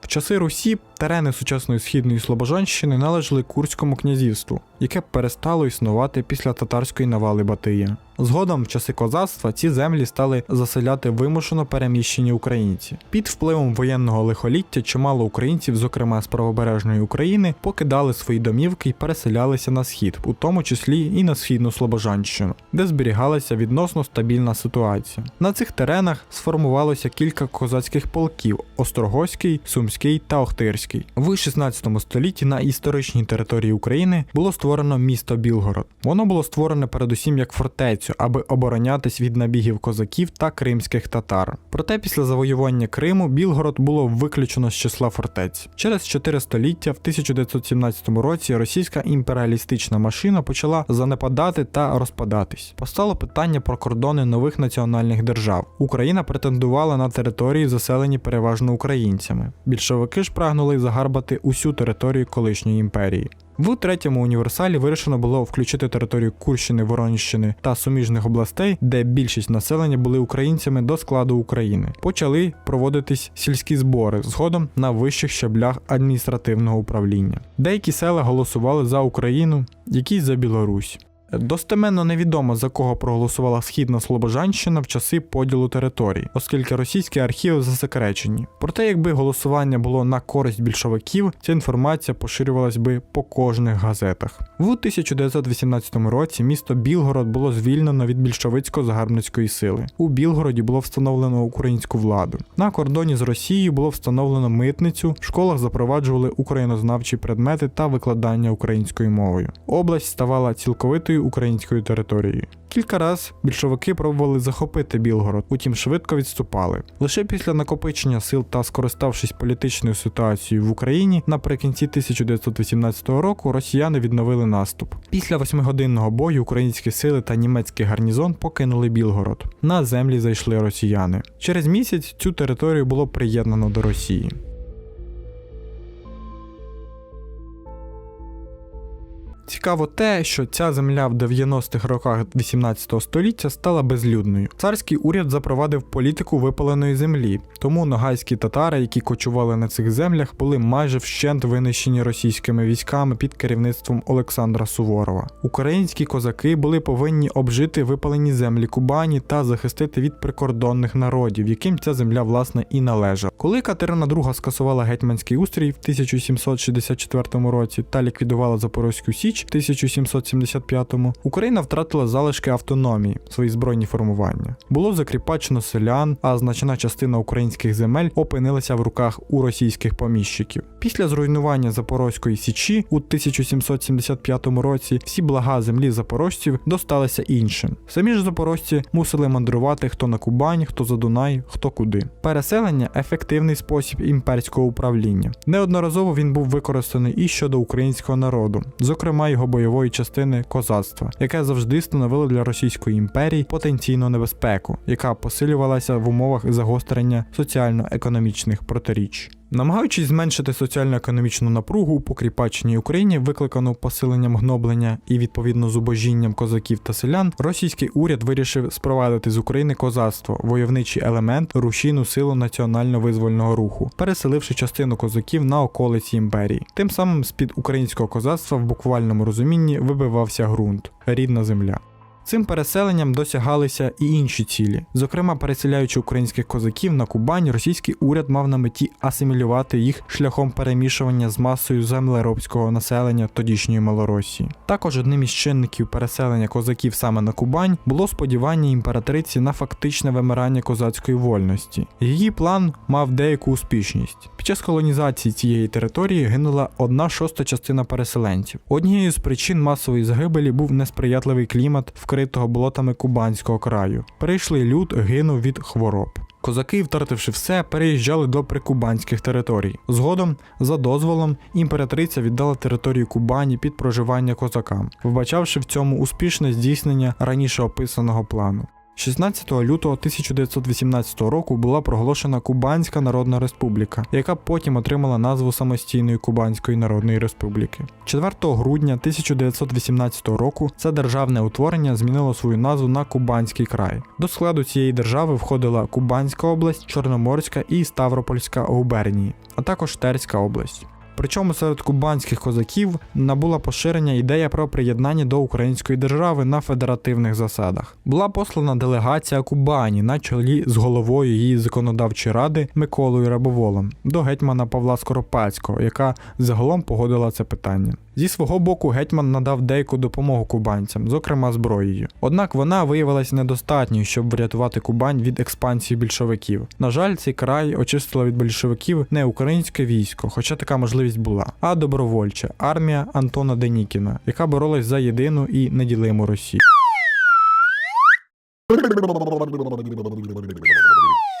В часи Русі терени сучасної східної Слобожанщини належали Курському князівству, яке перестало існувати після татарської навали Батия. Згодом, в часи козацтва, ці землі стали заселяти вимушено переміщені українці. Під впливом воєнного лихоліття чимало українців, зокрема з правобережної України, покидали свої домівки і переселялися на схід, у тому числі і на східну Слобожанщину, де зберігалася відносно стабільна ситуація. На цих теренах сформувалося кілька козацьких полків: Острогоський, Сумський та Охтирський. В 16 столітті на історичній території України було створено місто Білгород. Воно було створене передусім як фортецю, аби оборонятись від набігів козаків та кримських татар. Проте після завоювання Криму Білгород було виключено з числа фортець. Через 4 століття, в 1917 році, російська імперіалістична машина почала занепадати та розпадатись. Постало питання про кордони нових національних держав. Україна претендувала на території, заселені переважно українцями. Більшовики ж прагнули загарбати усю територію колишньої імперії. В третьому універсалі вирішено було включити територію Курщини, Воронщини та суміжних областей, де більшість населення були українцями до складу України. Почали проводитись сільські збори згодом на вищих щаблях адміністративного управління. Деякі села голосували за Україну, якісь за Білорусь. Достеменно невідомо за кого проголосувала східна Слобожанщина в часи поділу територій, оскільки російські архіви засекречені. Проте, якби голосування було на користь більшовиків, ця інформація поширювалась би по кожних газетах. В 1918 році місто Білгород було звільнено від більшовицько-загарбницької сили. У Білгороді було встановлено українську владу. На кордоні з Росією було встановлено митницю, в школах запроваджували українознавчі предмети та викладання українською мовою. Область ставала цілковитою українською територією. Кілька раз більшовики пробували захопити Білгород, утім швидко відступали. Лише після накопичення сил та скориставшись політичною ситуацією в Україні, наприкінці 1918 року росіяни відновили наступ. Після восьмигодинного бою українські сили та німецький гарнізон покинули Білгород. На землі зайшли росіяни. Через місяць цю територію було приєднано до Росії. Цікаво те, що ця земля в 90-х роках 18 століття стала безлюдною. Царський уряд запровадив політику випаленої землі, тому ногайські татари, які кочували на цих землях, були майже вщент винищені російськими військами під керівництвом Олександра Суворова. Українські козаки були повинні обжити випалені землі Кубані та захистити від прикордонних народів, яким ця земля власне і належала. Коли Катерина II скасувала гетьманський устрій в 1764 році та ліквідувала Запорозьку Січ в 1775-му, Україна втратила залишки автономії, свої збройні формування. Було закріпачено селян, а значна частина українських земель опинилася в руках у російських поміщиків. Після зруйнування Запорозької Січі у 1775 році всі блага землі запорожців досталися іншим. Самі ж запорожці мусили мандрувати хто на Кубань, хто за Дунай, хто куди. Переселення ефективний спосіб імперського управління. Неодноразово він був використаний і щодо українського народу, зокрема його бойової частини козацтва, яке завжди становило для Російської імперії потенційну небезпеку, яка посилювалася в умовах загострення соціально-економічних протиріч. Намагаючись зменшити соціально-економічну напругу у покріпаченій Україні, викликану посиленням гноблення і відповідно зубожінням козаків та селян, російський уряд вирішив спровадити з України козацтво, войовничий елемент, рушійну силу національно-визвольного руху, переселивши частину козаків на околиці імперії. Тим самим з-під українського козацтва в буквальному розумінні вибивався ґрунт, рідна земля. Цим переселенням досягалися і інші цілі. Зокрема, переселяючи українських козаків на Кубань, російський уряд мав на меті асимілювати їх шляхом перемішування з масою землеробського населення тодішньої Малоросії. Також одним із чинників переселення козаків саме на Кубань було сподівання імператриці на фактичне вимирання козацької вольності. Її план мав деяку успішність. Під час колонізації цієї території гинула одна шоста частина переселенців. Однією з причин масової загибелі був несприятливий клімат вкритого болотами Кубанського краю. Перейшли люд, гинув від хвороб. Козаки, втративши все, переїжджали до прикубанських територій. Згодом, за дозволом, імператриця віддала територію Кубані під проживання козакам, вбачавши в цьому успішне здійснення раніше описаного плану. 16 лютого 1918 року була проголошена Кубанська Народна Республіка, яка потім отримала назву самостійної Кубанської Народної Республіки. 4 грудня 1918 року це державне утворення змінило свою назву на Кубанський край. До складу цієї держави входила Кубанська область, Чорноморська і Ставропольська губернії, а також Терська область. Причому серед кубанських козаків набула поширення ідея про приєднання до української держави на федеративних засадах. Була послана делегація Кубані на чолі з головою її законодавчої ради Миколою Рабоволом до гетьмана Павла Скоропадського, яка загалом погодила це питання. Зі свого боку, гетьман надав деяку допомогу кубанцям, зокрема зброєю. Однак вона виявилася недостатньою, щоб врятувати Кубань від експансії більшовиків. На жаль, цей край очистило від більшовиків не українське військо, хоча така можливість була, а добровольча армія Антона Денікіна, яка боролась за єдину і неділиму Росію.